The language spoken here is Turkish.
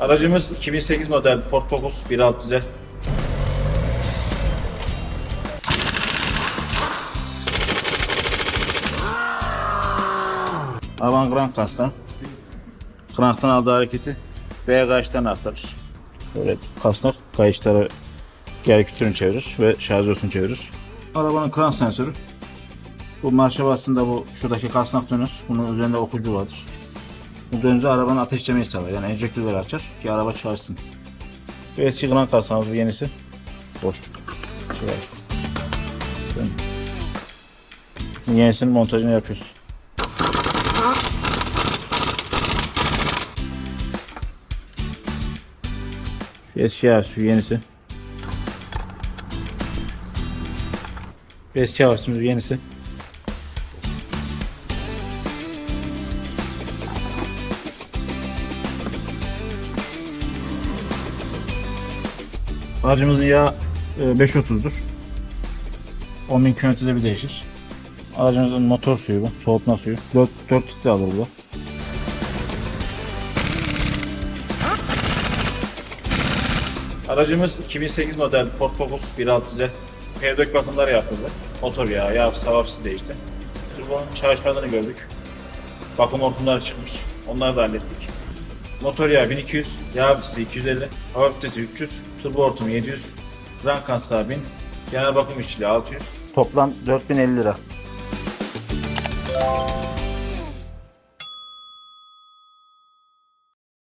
Aracımız 2008 model Ford Focus 1.6 dizel. Avan krank kastan. Kranktan aldığı hareketi B kayıştan aktarır. Böyle kasnak kayışları geri kütürünü çevirir ve şarjörünü çevirir. Arabanın krank sensörü. Bu marşa bastığında bu şuradaki kasnak döner. Bunun üzerinde okuyucu vardır. Dönünce arabanın ateşlemeyi sağlar. Yani enjektörleri açar ki araba çalışsın. Bu eski krank kasnağımız bu yenisi. Boşluk. Şey. Yenisinin montajını yapıyoruz. Şu eski yer, şu yenisi. Eski havasımız yenisi. Aracımızın yağı e, 5.30'dur. 10.000 kilometrede bir değişir. Aracımızın motor suyu bu, soğutma suyu. 4, 4 litre alır bu. Aracımız 2008 model Ford Focus 1.6 dizel. Pevdök bakımları yapıldı. Motor yağı, yağ hafızası değişti. Turbonun çalışmadığını gördük. Bakım hortumları çıkmış. Onları da hallettik. Motor yağı 1200, yağ hafızası 250, hava filtresi 300, turbo hortumu 700, krank kasnağı 1000, genel bakım işçiliği 600. Toplam 4050 lira.